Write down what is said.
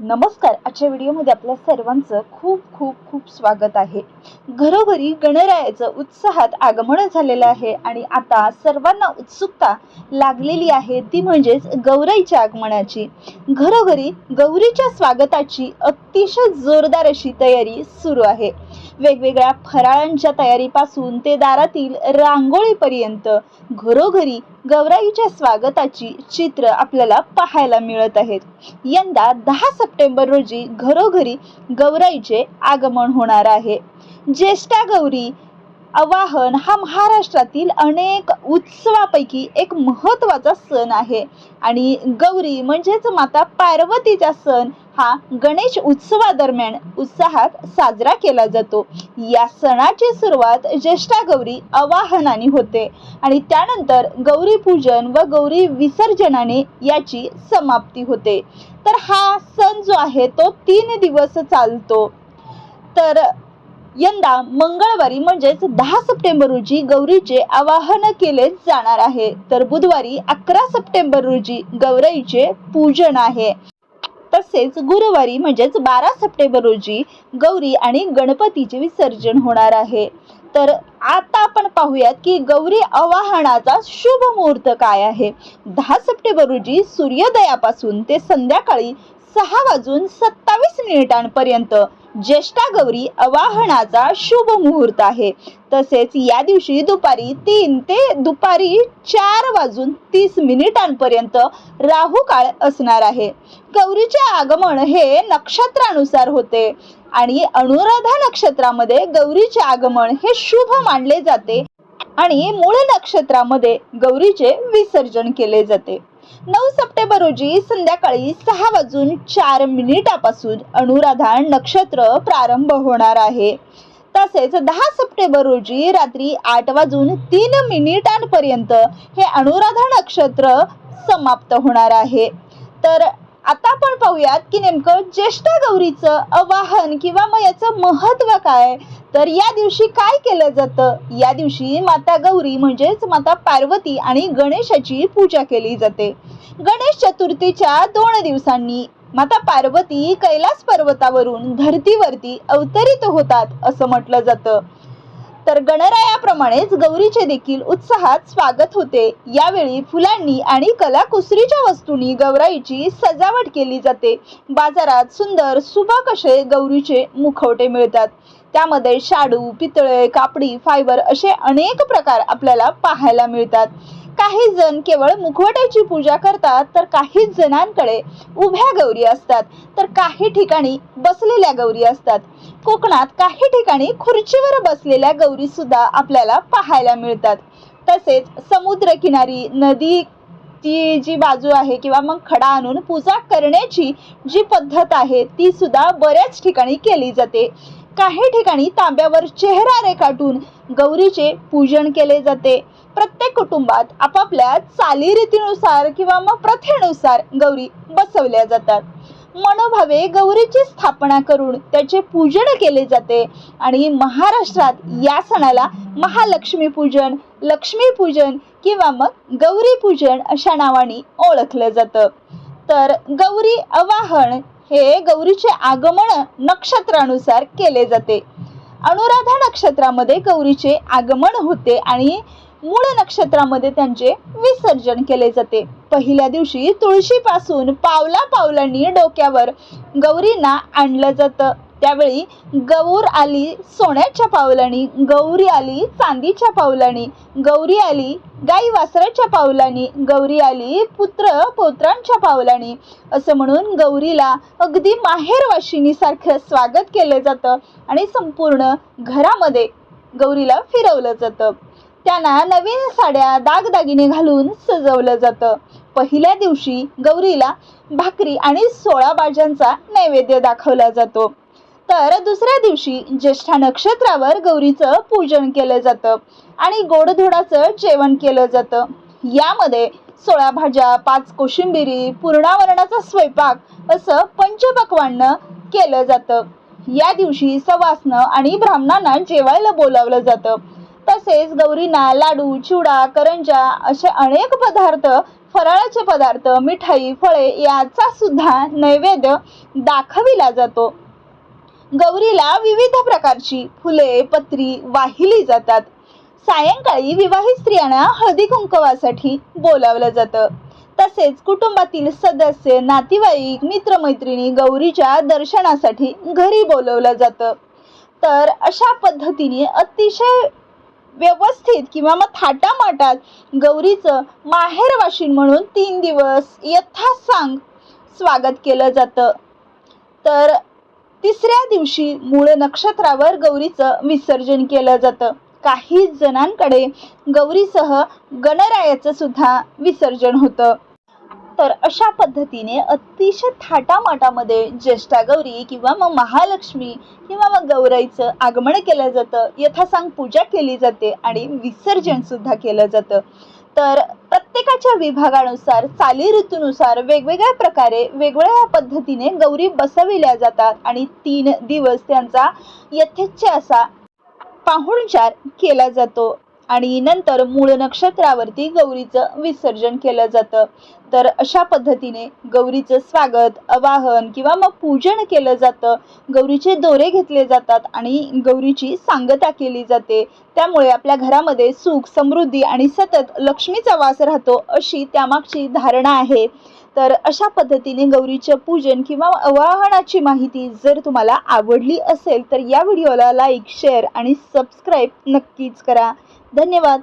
नमस्कार. आजच्या व्हिडिओमध्ये आपल्या सर्वांचं खूप खूप खूप स्वागत आहे. घरोघरी गणरायाचं उत्साहात आगमन झालेलं आहे आणि आता सर्वांना उत्सुकता लागलेली आहे ती म्हणजेच गौराईच्या आगमनाची. घरोघरी गौरीच्या स्वागताची अतिशय जोरदार अशी तयारी सुरू आहे. वेगवेगळ्या फराळांच्या तयारीपासून ते दारातील रांगोळीपर्यंत घरोघरी गौराईच्या स्वागताची चित्र आपल्याला पाहायला मिळत आहेत. यंदा दहा सप्टेंबर रोजी घरोघरी गौराईचे आगमन होणार आहे. ज्येष्ठा गौरी आवाहन हा महाराष्ट्रातील अनेक उत्सवापैकी एक महत्त्वाचा सण आहे. आणि गौरी म्हणजेच माता पार्वतीचा सण हा गणेश उत्सवादरम्यान उत्साहात साजरा केला जातो. या सणाची सुरुवात ज्येष्ठा गौरी आवाहनाने होते आणि त्यानंतर गौरी पूजन व गौरी विसर्जनाने याची समाप्ती होते. तर हा सण जो आहे तो तीन दिवस चालतो. तर यंदा मंगळवारी म्हणजेच दहा सप्टेंबर रोजी गौरीचे आवाहन केले जाणार आहे. तर बुधवारी अकरा सप्टेंबर रोजी गौराईचे पूजन आहे. तसेच गुरुवारी म्हणजेच बारा सप्टेंबर रोजी गौरी आणि गणपतीचे विसर्जन होणार आहे. तर आता आपण पाहूयात की गौरी आवाहनाचा शुभ मुहूर्त काय आहे? दहा सप्टेंबर रोजी सूर्योदयापासून ते संध्याकाळी सहा वाजून सत्तावीस मिनिटांपर्यंत ज्येष्ठा गौरी अवाहनाचा शुभ मुहूर्त आहे. तसेच या दिवशी दुपारी तीन ते दुपारी चार वाजून तीस मिनिटांपर्यंत राहू काळ असणार आहे. गौरीचे आगमन हे नक्षत्रानुसार होते आणि अनुराधा नक्षत्रामध्ये गौरीचे आगमन हे शुभ मानले जाते आणि मूळ नक्षत्रामध्ये गौरीचे विसर्जन केले जाते. नऊ सप्टेंबर रोजी संध्याकाळी सहा वाजून चार मिनिटापासून अनुराधा नक्षत्र प्रारंभ होणार आहे. तसेच दहा सप्टेंबर रोजी रात्री आठ वाजून तीन मिनिटांपर्यंत हे अनुराधा नक्षत्र समाप्त होणार आहे. तर आता आपण पाहूयात की नेमकं ज्येष्ठा गौरीचं आवाहन किंवा मग याचं महत्त्व काय? तर या दिवशी काय केलं जातं? या दिवशी माता गौरी म्हणजेच माता पार्वती आणि गणेशाची पूजा केली जाते. गणेश चतुर्थीच्या दोन दिवसांनी माता पार्वती कैलास पर्वतावरून धरतीवरती अवतरित होतात असं म्हटलं जातं. तर गणरायाप्रमाणेच गौरीचे देखील उत्साहात स्वागत होते. यावेळी फुलांनी आणि कलाकुसरीच्या वस्तूंनी गौराईची सजावट केली जाते. बाजारात सुंदर सुबक असे गौरीचे मुखवटे मिळतात. त्यामध्ये शाडू पितळे कापडी फायबर असे अनेक प्रकार आपल्याला पाहायला मिळतात. काही जण केवळ मुखवट्याची पूजा करतात तर काही जणांकडे उभ्या गौरी असतात तर काही ठिकाणी बसलेल्या गौरी असतात. कोकणात काही ठिकाणी खुर्चीवर बसलेल्या गौरी सुद्धा आपल्याला पाहायला मिळतात. तसेच समुद्रकिनारी नदी ती जी बाजू आहे किंवा मग खडा आणून पूजा करण्याची जी पद्धत आहे ती सुद्धा बऱ्याच ठिकाणी केली जाते. काही ठिकाणी तांब्यावर चेहरा रेखाटून गौरीचे पूजन केले जाते. प्रत्येक कुटुंबात आपापल्या चालीरीतीनुसार किंवा मग प्रथेनुसार गौरी बसवल्या जातात. मनोभावे गौरीची स्थापना करून त्याचे पूजन केले जाते आणि महाराष्ट्रात या सणाला महालक्ष्मी पूजन लक्ष्मी पूजन किंवा मग गौरी पूजन अशा नावाने ओळखलं जातं. तर गौरी अवाहन हे गौरीचे आगमन नक्षत्रानुसार केले जाते. अनुराधा नक्षत्रामध्ये गौरीचे आगमन होते आणि मूळ नक्षत्रामध्ये त्यांचे विसर्जन केले जाते. पहिल्या दिवशी तुळशीपासून पावला पावलांनी डोक्यावर गौरींना आणलं जातं. त्यावेळी गौर आली सोन्याच्या पावलानी गौरी आली चांदीच्या पावलानी गौरी आली गाई वासराच्या पावलानी गौरी आली पुत्र पौत्रांच्या पावलानी. असं म्हणून गौरीला अगदी माहेरवाशिनीसारखं स्वागत केलं जातं आणि संपूर्ण घरामध्ये गौरीला फिरवलं जातं. त्यांना नवीन साड्या दागदागिने घालून सजवलं जातं. पहिल्या दिवशी गौरीला भाकरी आणि सोळा भाज्यांचा नैवेद्य दाखवला जातो. तर दुसऱ्या दिवशी ज्येष्ठा नक्षत्रावर गौरीचं पूजन केलं जातं आणि गोडधोडाचं जेवण केलं जातं. यामध्ये सोळा भाज्या पाच कोशिंबिरी पूर्णावरणाचा स्वयंपाक असं पंचपक्वान्न केलं जातं. या दिवशी सवासनं आणि ब्राह्मणांना जेवायला बोलावलं जातं. तसेच गौरींना लाडू चिवडा करंजा असे अनेक पदार्थ फराळाचे पदार्थ मिठाई फळे याचा सुद्धा नैवेद्य दाखविला जातो. गौरीला विविध प्रकारची फुले पत्री वाहिली जातात. सायंकाळी विवाहित स्त्रियांना हळदी कुंकवासाठी बोलावलं जातं. तसेच कुटुंबातील सदस्य नातेवाईक मित्रमैत्रिणी गौरीच्या दर्शनासाठी घरी बोलवलं जातं. तर अशा पद्धतीने अतिशय व्यवस्थित किंवा मग थाटामाटात गौरीचं माहेरवाशीण म्हणून तीन दिवस यथासांग स्वागत केलं जातं. तर तिसऱ्या दिवशी मूळ नक्षत्रावर गौरीचं विसर्जन केलं जातं. काही जणांकडे गौरीसह गणरायाचं सुद्धा विसर्जन होतं. तर अशा पद्धतीने अतिशय थाटामाटामध्ये ज्येष्ठा गौरी किंवा मग महालक्ष्मी किंवा मग गौराईचं आगमन केलं जातं. यथासांग पूजा केली जाते आणि विसर्जन सुद्धा केलं जातं. तर प्रत्येकाच्या विभागानुसार चाली ऋतूनुसार वेगवेगळ्या प्रकारे वेगवेगळ्या पद्धतीने गौरी बसविल्या जातात आणि तीन दिवस त्यांचा यथेच्छ असा पाहुणचार केला जातो. आणि नंतर मूळ नक्षत्रावरती गौरीचं विसर्जन केलं जातं. तर अशा पद्धतीने गौरीचं स्वागत अवाहन किंवा मग पूजन केलं जातं. गौरीचे दोरे घेतले जातात आणि गौरीची सांगता केली जाते. त्यामुळे आपल्या घरामध्ये सुख समृद्धी आणि सतत लक्ष्मीचा वास राहतो अशी त्यामागची धारणा आहे. तर अशा पद्धतीने गौरीचं पूजन किंवा अवाहनाची माहिती जर तुम्हाला आवडली असेल तर या व्हिडिओला लाईक शेअर आणि सबस्क्राईब नक्कीच करा. धन्यवाद.